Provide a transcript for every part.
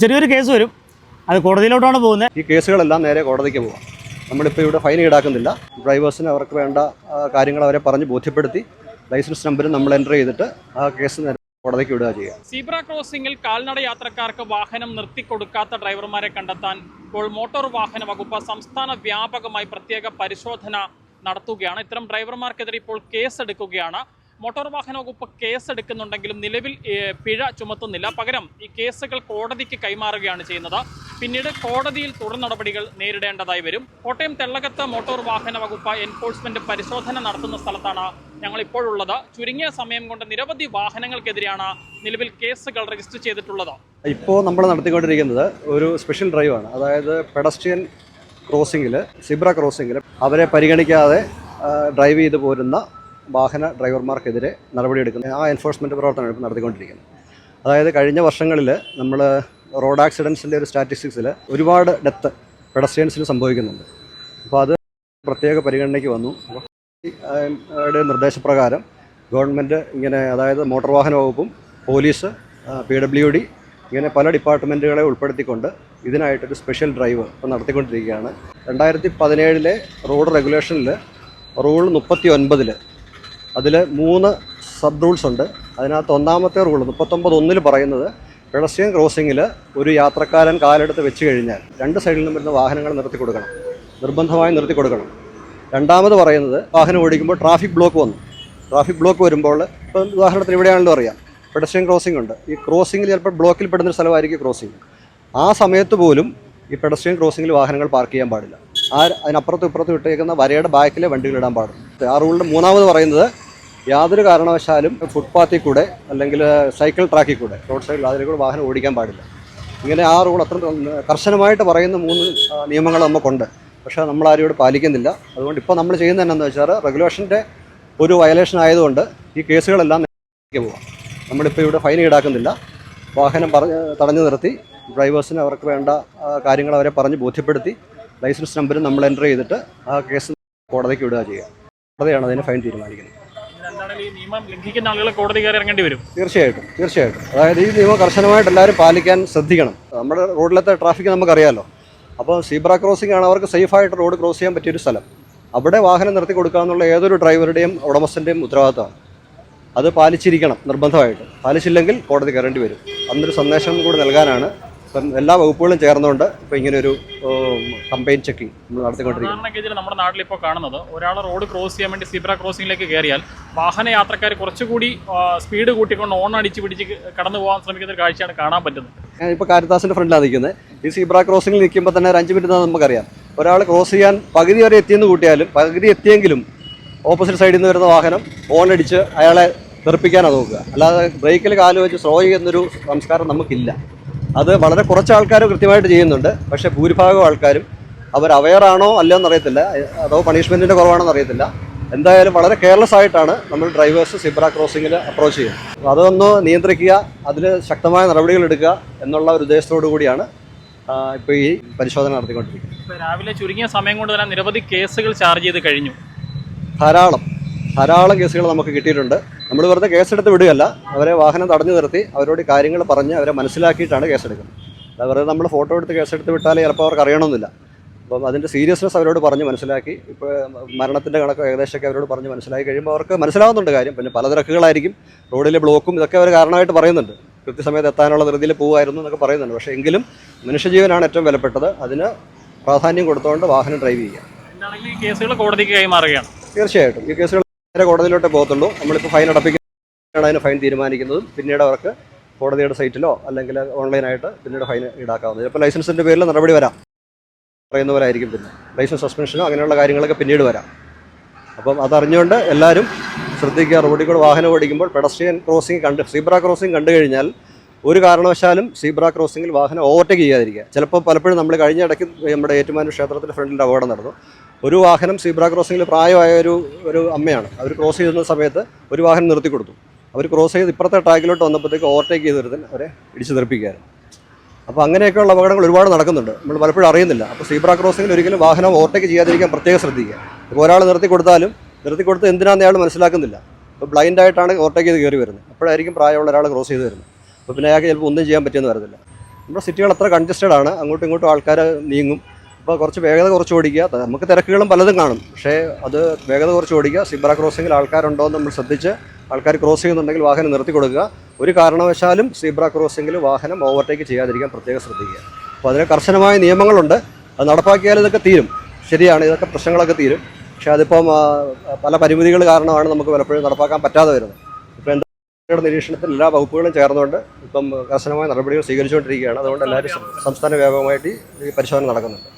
ചെറിയൊരു കേസ് വരും. അത് കോടതിയിലോട്ടാണ് പോകുന്നത്. ഈ കേസുകളെല്ലാം നേരെ കോടതിക്ക് പോകാം നമ്മളിപ്പോൾ ഇവിടെ ഫൈൻ ഈടാക്കുന്നില്ല. ഡ്രൈവേഴ്സിന് അവർക്ക് വേണ്ട കാര്യങ്ങൾ അവരെ പറഞ്ഞ് ബോധ്യപ്പെടുത്തി ലൈസൻസ് നമ്പരും നമ്മൾ എന്റർ ചെയ്തിട്ട് ആ കേസ് നേരെ കോടതിക്ക് വിടുക ചെയ്യുക. സീബ്ര ക്രോസിംഗിൽ കാൽനട യാത്രക്കാർക്ക് വാഹനം നിർത്തിക്കൊടുക്കാത്ത ഡ്രൈവർമാരെ കണ്ടെത്താൻ ഇപ്പോൾ മോട്ടോർ വാഹന വകുപ്പ് സംസ്ഥാന വ്യാപകമായി പ്രത്യേക പരിശോധന നടത്തുകയാണ്. ഇത്തരം ഡ്രൈവർമാർക്കെതിരെ ഇപ്പോൾ കേസെടുക്കുകയാണ്. മോട്ടോർ വാഹന വകുപ്പ് കേസ് കേസെടുക്കുന്നുണ്ടെങ്കിലും നിലവിൽ പിഴ ചുമത്തുന്നില്ല. പകരം ഈ കേസുകൾ കോടതിക്ക് കൈമാറുകയാണ് ചെയ്യുന്നത്. പിന്നീട് കോടതിയിൽ തുടർ നടപടികൾ നേരിടേണ്ടതായി വരും. കോട്ടയം തെള്ളകത്ത് മോട്ടോർ വാഹന വകുപ്പ് എൻഫോഴ്സ്മെന്റ് പരിശോധന നടത്തുന്ന സ്ഥലത്താണ് ഞങ്ങൾ ഇപ്പോഴുള്ളത് ചുരുങ്ങിയ സമയം കൊണ്ട് നിരവധി വാഹനങ്ങൾക്കെതിരെയാണ് നിലവിൽ കേസുകൾ രജിസ്റ്റർ ചെയ്തിട്ടുള്ളത്. ഇപ്പോൾ നമ്മൾ നടത്തിക്കൊണ്ടിരിക്കുന്നത് ഒരു സ്പെഷ്യൽ ഡ്രൈവാണ് അതായത് പെഡസ്ട്രിയൻ ക്രോസിംഗിൽ സിബ്ര ക്രോസിംഗിൽ അവരെ പരിഗണിക്കാതെ ഡ്രൈവ് ചെയ്തു പോരുന്ന വാഹന ഡ്രൈവർമാർക്കെതിരെ നടപടിയെടുക്കുന്ന ആ എൻഫോഴ്സ്മെന്റ് പ്രവർത്തനമാണ് ഇപ്പോൾ നടത്തിക്കൊണ്ടിരിക്കുന്നത് അതായത് കഴിഞ്ഞ വർഷങ്ങളിൽ നമ്മൾ റോഡ് ആക്സിഡൻസിന്റെ ഒരു സ്റ്റാറ്റിസ്റ്റിക്സിൽ ഒരുപാട് ഡെത്ത് പെഡസ്ട്രിയൻസിന് സംഭവിക്കുന്നുണ്ട്. അപ്പോൾ അത് പ്രത്യേക പരിഗണനയ്ക്ക് വന്നു. നിർദ്ദേശപ്രകാരം ഗവൺമെന്റ് ഇങ്ങനെ അതായത് മോട്ടോർ വാഹന വകുപ്പും പോലീസ് പി ഡബ്ല്യു ഡി ഇങ്ങനെ പല ഡിപ്പാർട്ട്മെന്റുകളെ ഉൾപ്പെടുത്തിക്കൊണ്ട് ഇതിനായിട്ടൊരു സ്പെഷ്യൽ ഡ്രൈവ് ഇപ്പോൾ നടത്തിക്കൊണ്ടിരിക്കുകയാണ്. രണ്ടായിരത്തി പതിനേഴിലെ റോഡ് റെഗുലേഷനിൽ റൂൾ മുപ്പത്തി ഒൻപതിൽ അതിൽ മൂന്ന് സബ് റൂൾസ് ഉണ്ട്. അതിനകത്ത് ഒന്നാമത്തെ റൂൾ മുപ്പത്തൊമ്പത് ഒന്നിൽ പറയുന്നത് പെഡസ്ട്രിയൻ ക്രോസിങ്ങിൽ ഒരു യാത്രക്കാരൻ കാലെടുത്ത് വെച്ച് കഴിഞ്ഞാൽ രണ്ട് സൈഡിൽ നിന്നും വരുന്ന വാഹനങ്ങൾ നിർത്തി കൊടുക്കണം. നിർബന്ധമായി നിർത്തി കൊടുക്കണം. രണ്ടാമത് പറയുന്നത് വാഹനം ഓടിക്കുമ്പോൾ ട്രാഫിക് ബ്ലോക്ക് വന്നു. ട്രാഫിക് ബ്ലോക്ക് വരുമ്പോൾ ഇപ്പം ഉദാഹരണത്തിന് ഇവിടെയാണല്ലോ അറിയാം. പെഡസ്ട്രിയൻ ക്രോസിംഗ് ഉണ്ട്. ഈ ക്രോസിങ്ങിൽ ചിലപ്പോൾ ബ്ലോക്കിൽ പെടുന്ന സ്ഥലമായിരിക്കും ക്രോസിംഗ് ആ സമയത്ത് പോലും ഈ പെഡസ്ട്രിയൻ ക്രോസിങ്ങിൽ വാഹനങ്ങൾ പാർക്ക് ചെയ്യാൻ പാടില്ല. ആ അതിനപ്പുറത്തും ഇപ്പുറത്തും ഇട്ടേക്കുന്ന വരയുടെ ബാക്കിലെ വണ്ടികൾ ഇടാൻ പാടും. ആ റൂളിന്റെ മൂന്നാമത് പറയുന്നത് യാതൊരു കാരണവശാലും ഫുട്പാത്തിൽ കൂടെ അല്ലെങ്കിൽ സൈക്കിൾ ട്രാക്കിൽ കൂടെ റോഡ് സൈഡിൽ അതിൽ കൂടെ വാഹനം ഓടിക്കാൻ പാടില്ല. ഇങ്ങനെ ആ റൂൾ അത്ര കർശനമായിട്ട് പറയുന്ന മൂന്ന് നിയമങ്ങൾ നമുക്കുണ്ട്. പക്ഷേ നമ്മൾ ആരും ഇവിടെ പാലിക്കുന്നില്ല. അതുകൊണ്ട് ഇപ്പോൾ നമ്മൾ ചെയ്യുന്നത് എന്നാന്ന് വെച്ചാൽ റെഗുലേഷന്റെ ഒരു വയലേഷൻ ആയതുകൊണ്ട് ഈ കേസുകളെല്ലാം പോവാം. നമ്മളിപ്പോൾ ഇവിടെ ഫൈൻ ഈടാക്കുന്നില്ല. വാഹനം പറഞ്ഞ് തടഞ്ഞു നിർത്തി. ഡ്രൈവേഴ്സിന് അവർക്ക് വേണ്ട കാര്യങ്ങൾ അവരെ പറഞ്ഞ് ബോധ്യപ്പെടുത്തി. ലൈസൻസ് നമ്പരും നമ്മൾ എന്റർ ചെയ്തിട്ട് ആ കേസ് കോടതിക്ക് വിടുക ചെയ്യുക. കോടതിയാണ് അതിന് ഫൈൻ തീരുമാനിക്കുന്നത്. നിയമം ലംഘിക്കുന്ന ആളുകൾ കോടതി കയറി ഇറങ്ങേണ്ടി വരും? തീർച്ചയായിട്ടും തീർച്ചയായിട്ടും. അതായത് ഈ നിയമം കർശനമായിട്ട് എല്ലാവരും പാലിക്കാൻ ശ്രദ്ധിക്കണം. നമ്മുടെ റോഡിലത്തെ ട്രാഫിക് നമുക്കറിയാമല്ലോ അപ്പോൾ സീബ്ര ക്രോസിംഗ് ആണ് അവർക്ക് സേഫായിട്ട് റോഡ് ക്രോസ് ചെയ്യാൻ പറ്റിയൊരു സ്ഥലം. അവിടെ വാഹനം നിർത്തി കൊടുക്കുക എന്നുള്ള ഏതൊരു ഡ്രൈവറുടെയും ഉടമസ്ഥന്റെയും ഉത്തരവാദിത്തമാണ്. അത് പാലിച്ചിരിക്കണം നിർബന്ധമായിട്ട്. പാലിച്ചില്ലെങ്കിൽ കോടതി കയറേണ്ടി വരും. അന്നൊരു സന്ദേശം കൂടി നൽകാനാണ് ഇപ്പം എല്ലാ വകുപ്പുകളും ചേർന്നുകൊണ്ട് ഇപ്പോൾ ഇങ്ങനൊരു കമ്പയിൻ ചെക്കിംഗ് നമ്മൾ നടത്തിക്കൊണ്ടിരിക്കുന്നത് നമ്മുടെ നാട്ടിൽ ഇപ്പോൾ കാണുന്നത് ഒരാൾ റോഡ് ക്രോസ് ചെയ്യാൻ വേണ്ടി സീബ്ര ക്രോസിംഗിലേക്ക് കയറിയാൽ വാഹന യാത്രക്കാർ കുറച്ചുകൂടി സ്പീഡ് കൂട്ടിക്കൊണ്ട് ഓൺ അടിച്ച് പിടിച്ച് കടന്നു പോകാൻ ശ്രമിക്കുന്ന ഒരു കാഴ്ചയാണ് കാണാൻ പറ്റുന്നത്. ഞാൻ ഇപ്പോൾ കാരിത്താസിന്റെ ഫ്രണ്ടിലാണ് നിൽക്കുന്നത്. ഈ സീബ്ര ക്രോസിംഗിൽ നിൽക്കുമ്പോൾ തന്നെ ഒരു അഞ്ച് മിനിറ്റ് നമുക്കറിയാം. ഒരാൾ ക്രോസ് ചെയ്യാൻ പകുതി വരെ എത്തിയെന്ന് കൂട്ടിയാലും പകുതി എത്തിയെങ്കിലും ഓപ്പോസിറ്റ് സൈഡിൽ നിന്ന് വരുന്ന വാഹനം ഓൺ അടിച്ച് അയാളെ തെറിപ്പിക്കാനാണ് നോക്കുക. അല്ലാതെ ബ്രേക്കിൽ കാൽ വെച്ച് സ്ലോ ചെയ്യുന്നൊരു സംസ്കാരം നമുക്കില്ല. അത് വളരെ കുറച്ച് ആൾക്കാർ കൃത്യമായിട്ട് ചെയ്യുന്നുണ്ട്. പക്ഷേ ഭൂരിഭാഗം ആൾക്കാരും അവർ അവയറാണോ അല്ല എന്നറിയത്തില്ല. അതോ പണിഷ്മെന്റിന്റെ കുറവാണോ അറിയത്തില്ല എന്തായാലും വളരെ കെയർലെസ് ആയിട്ടാണ് നമ്മൾ ഡ്രൈവേഴ്സ് സിബ്ര ക്രോസിംഗിൽ അപ്രോച്ച് ചെയ്യുന്നത്. അപ്പോൾ അതൊന്ന് നിയന്ത്രിക്കുക അതിൽ ശക്തമായ നടപടികൾ എടുക്കുക എന്നുള്ള ഒരു ഉദ്ദേശത്തോടു കൂടിയാണ് ഇപ്പോൾ ഈ പരിശോധന നടത്തിക്കൊണ്ടിരിക്കുന്നത്. രാവിലെ ചുരുങ്ങിയ സമയം കൊണ്ട് തന്നെ നിരവധി കേസുകൾ ചാർജ് ചെയ്ത് കഴിഞ്ഞു. ധാരാളം. ധാരാളം കേസുകൾ നമുക്ക് കിട്ടിയിട്ടുണ്ട്. നമ്മൾ വെറുതെ കേസെടുത്ത് വിടുകയല്ല. അവരെ വാഹനം തടഞ്ഞു നിർത്തി അവരോട് കാര്യങ്ങൾ പറഞ്ഞ് അവരെ മനസ്സിലാക്കിയിട്ടാണ് കേസെടുക്കുന്നത്. അത് വെറുതെ നമ്മൾ ഫോട്ടോ എടുത്ത് കേസെടുത്ത് വിട്ടാലേ ചിലപ്പോൾ അവർക്ക് അറിയണമെന്നില്ല. അപ്പം അതിന്റെ സീരിയസ്നെസ് അവരോട് പറഞ്ഞ് മനസ്സിലാക്കി ഇപ്പോൾ മരണത്തിന്റെ കണക്ക് ഏകദേശമൊക്കെ അവരോട് പറഞ്ഞ് മനസ്സിലാക്കി കഴിയുമ്പോൾ അവർക്ക് മനസ്സിലാവുന്നുണ്ട് കാര്യം. പിന്നെ പല തിരക്കുകളായിരിക്കും. റോഡിലെ ബ്ലോക്കും ഇതൊക്കെ അവർ കാരണമായിട്ട് പറയുന്നുണ്ട്. കൃത്യസമയത്ത് എത്താനുള്ള ധൃതിയിൽ പോകുമായിരുന്നു എന്നൊക്കെ പറയുന്നുണ്ട്. പക്ഷേ എങ്കിലും മനുഷ്യജീവനാണ് ഏറ്റവും വിലപ്പെട്ടത്. അതിന് പ്രാധാന്യം കൊടുത്തുകൊണ്ട് വാഹനം ഡ്രൈവ് ചെയ്യുക. കേസുകൾ കോടതിക്ക് കൈമാറുകയാണ്. തീർച്ചയായിട്ടും. ഈ കേസുകൾ നേരെ കോടതിയിലോട്ടേ പോകത്തുള്ളൂ. നമ്മളിപ്പോൾ ഫൈൻ അടപ്പിക്കുന്നതാണ് അതിന് ഫൈൻ തീരുമാനിക്കുന്നതും. പിന്നീട് അവർക്ക് കോടതിയുടെ സൈറ്റിലോ അല്ലെങ്കിൽ ഓൺലൈനായിട്ട് പിന്നീട് ഫൈൻ ഈടാക്കാവുന്നത്. ഇപ്പോൾ ലൈസൻസിന്റെ പേരിൽ നടപടി വരാം. പറയുന്ന പോലെ ആയിരിക്കും പിന്നെ. ലൈസൻസ് സസ്പെൻഷനോ അങ്ങനെയുള്ള കാര്യങ്ങളൊക്കെ പിന്നീട് വരാം. അപ്പം അതറിഞ്ഞുകൊണ്ട് എല്ലാവരും ശ്രദ്ധിക്കുക. റോഡിൽ കൂടെ വാഹനം ഓടിക്കുമ്പോൾ പെഡസ്ട്രിയൻ ക്രോസിംഗ് കണ്ട് സീബ്ര ക്രോസിംഗ് കണ്ടു കഴിഞ്ഞാൽ ഒരു കാരണവശാലും സീബ്ര ക്രോസിംഗിൽ വാഹനം ഓവർടേക്ക് ചെയ്യാതിരിക്കുക. ചിലപ്പോൾ പലപ്പോഴും നമ്മൾ കഴിഞ്ഞ ഇടയ്ക്ക് നമ്മുടെ ഏറ്റുമാനൂർ ക്ഷേത്രത്തിന്റെ ഫ്രണ്ടിൽ അപകടം നടന്നു. ഒരു വാഹനം സീബ്ര ക്രോസിംഗിൽ പ്രായമായ ഒരു ഒരു അമ്മയാണ്. അവർ ക്രോസ് ചെയ്യുന്ന സമയത്ത് ഒരു വാഹനം നിർത്തി കൊടുത്തു. അവർ ക്രോസ് ചെയ്ത് ഇപ്പുറത്തെ ട്രാക്കിലോട്ട് വന്നപ്പോഴത്തേക്ക് ഓവർടേക്ക് ചെയ്ത് അവരെ ഇടിച്ചു തെറിപ്പിക്കുകയായിരുന്നു. അപ്പോൾ അങ്ങനെയൊക്കെയുള്ള അപകടങ്ങൾ ഒരുപാട് നടക്കുന്നുണ്ട്. നമ്മൾ പലപ്പോഴും അറിയുന്നില്ല. അപ്പോൾ സീബ്ര ക്രോസിംഗിൽ ഒരിക്കലും വാഹനം ഓവർടേക്ക് ചെയ്യാതിരിക്കാൻ പ്രത്യേകം ശ്രദ്ധിക്കുക. ഇപ്പോൾ ഒരാൾ നിർത്തി കൊടുത്താലും നിർത്തി കൊടുത്ത് എന്തിനാണെന്ന് അയാൾ മനസ്സിലാക്കുന്നില്ല. അപ്പോൾ ബ്ലൈൻഡായിട്ടാണ് ഓവർടേക്ക് ചെയ്ത് കയറി വരുന്നത്. അപ്പോഴായിരിക്കും പ്രായമുള്ള ഒരാൾ ക്രോസ് ചെയ്ത് വരുന്നത്. അപ്പോൾ പിന്നെ അയാൾക്ക് ചിലപ്പോൾ ഒന്നും ചെയ്യാൻ പറ്റിയെന്ന് വരത്തില്ല. നമ്മുടെ സിറ്റികൾ അത്ര കൺജസ്റ്റഡ് ആണ്. അങ്ങോട്ടും ഇങ്ങോട്ടും ആൾക്കാർ നീങ്ങും. അപ്പോൾ കുറച്ച് വേഗത കുറച്ച് ഓടിക്കുക. നമുക്ക് തിരക്കുകളും പലതും കാണും. പക്ഷേ അത് വേഗത കുറച്ച് ഓടിക്കുക. സിബ്ര ക്രോസിങ്ങിൽ ആൾക്കാരുണ്ടോ എന്ന് നമ്മൾ ശ്രദ്ധിച്ച് ആൾക്കാർ ക്രോസ് ചെയ്യുന്നുണ്ടെങ്കിൽ വാഹനം നിർത്തി കൊടുക്കുക. ഒരു കാരണവശാലും സീബ്ര ക്രോസിങ്ങിൽ വാഹനം ഓവർടേക്ക് ചെയ്യാതിരിക്കാൻ പ്രത്യേകം ശ്രദ്ധിക്കുക. അപ്പോൾ അതിന് കർശനമായ നിയമങ്ങളുണ്ട്. അത് നടപ്പാക്കിയാൽ ഇതൊക്കെ തീരും. ശരിയാണ്. ഇതൊക്കെ പ്രശ്നങ്ങളൊക്കെ തീരും. പക്ഷേ അതിപ്പം പല പരിമിതികൾ കാരണമാണ് നമുക്ക് പലപ്പോഴും നടപ്പാക്കാൻ പറ്റാതെ വരുന്നത്. എന്താ യുടെ നിരീക്ഷണത്തിൽ എല്ലാ വകുപ്പുകളും ചേർന്നുകൊണ്ട് ഇപ്പം കർശനമായ നടപടികൾ സ്വീകരിച്ചുകൊണ്ടിരിക്കുകയാണ്. അതുകൊണ്ട് എല്ലാവരും സംസ്ഥാന വ്യാപകമായിട്ട് ഈ പരിശോധന നടക്കുന്നുണ്ട്.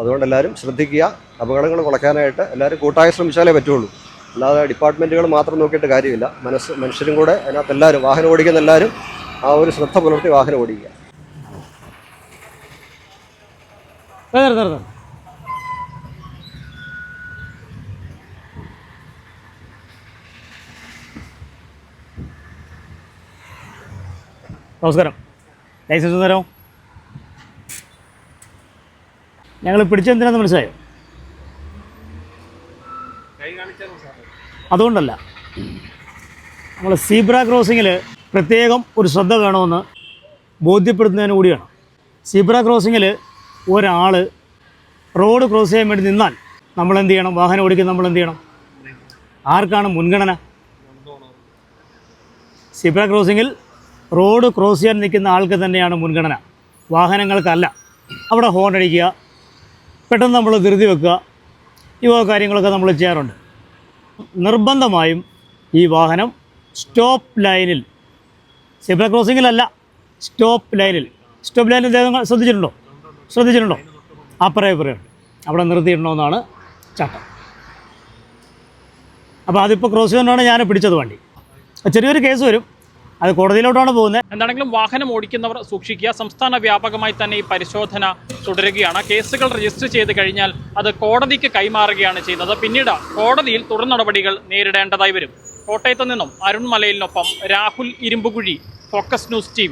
അതുകൊണ്ട് എല്ലാവരും ശ്രദ്ധിക്കുക. അപകടങ്ങൾ കുറയ്ക്കാനായിട്ട് എല്ലാവരും കൂട്ടായി ശ്രമിച്ചാലേ പറ്റുള്ളൂ. അല്ലാതെ ഡിപ്പാർട്ട്മെന്റുകൾ മാത്രം നോക്കിയിട്ട് കാര്യമില്ല. മനസ്സ് മനുഷ്യരും കൂടെ അതിനകത്ത് എല്ലാവരും വാഹനം ഓടിക്കുന്ന എല്ലാവരും ആ ഒരു ശ്രദ്ധ പുലർത്തി വാഹനം ഓടിക്കുക നിർത്ത് നിർത്ത് നിർത്ത്. നമസ്കാരം. ലൈസൻസ് തരോ? ഞങ്ങൾ പിടിച്ചെന്തിനാന്ന് മനസ്സിലായോ? അതുകൊണ്ടല്ല. നമ്മൾ സീബ്ര ക്രോസിങ്ങിൽ പ്രത്യേകം ഒരു ശ്രദ്ധ വേണമെന്ന് ബോധ്യപ്പെടുത്തുന്നതിന് കൂടിയാണ്. സീബ്ര ക്രോസിങ്ങിൽ ഒരാൾ റോഡ് ക്രോസ് ചെയ്യാൻ വേണ്ടി നിന്നാൽ നമ്മൾ എന്ത് ചെയ്യണം? വാഹനം ഓടിക്കുന്ന നമ്മൾ എന്ത് ചെയ്യണം? ആർക്കാണ് മുൻഗണന? സീബ്ര ക്രോസിങ്ങിൽ റോഡ് ക്രോസ് ചെയ്യാൻ നിൽക്കുന്ന ആൾക്ക് തന്നെയാണ് മുൻഗണന. വാഹനങ്ങൾക്കല്ല. അവിടെ ഹോൺ അടിക്കുക പെട്ടെന്ന് നമ്മൾ ധൃതി വെക്കുക വക കാര്യങ്ങളൊക്കെ നമ്മൾ ചെയ്യാറുണ്ട്. നിർബന്ധമായും ഈ വാഹനം സ്റ്റോപ്പ് ലൈനിൽ സിബ്ര ക്രോസിങ്ങിലല്ല സ്റ്റോപ്പ് ലൈനിൽ. സ്റ്റോപ്പ് ലൈനിൽ അദ്ദേഹം ശ്രദ്ധിച്ചിട്ടുണ്ടോ? ശ്രദ്ധിച്ചിട്ടുണ്ടോ? അപ്പറേ ഇപ്പറയുണ്ട് അവിടെ നിർത്തിയിടണമെന്നാണ് ചട്ടം. അപ്പോൾ അതിപ്പോൾ ക്രോസ് ചെയ്യുന്നതാണ് ഞാൻ പിടിച്ചത് വണ്ടി. ചെറിയൊരു കേസ് വരും. അത് കോടതിയിലോട്ടാണ് പോകുന്നത്. എന്താണെങ്കിലും വാഹനം ഓടിക്കുന്നവർ സൂക്ഷിക്കുക. സംസ്ഥാന വ്യാപകമായി തന്നെ ഈ പരിശോധന തുടരുകയാണ്. കേസുകൾ രജിസ്റ്റർ ചെയ്ത് കഴിഞ്ഞാൽ അത് കോടതിക്ക് കൈമാറുകയാണ് ചെയ്യുന്നത്. പിന്നീട് കോടതിയിൽ തുടർ നടപടികൾ നേരിടേണ്ടതായി വരും. കോട്ടയത്ത് നിന്നും Arun മലയിലിനൊപ്പം Rahul Irumpukuzhi focus news T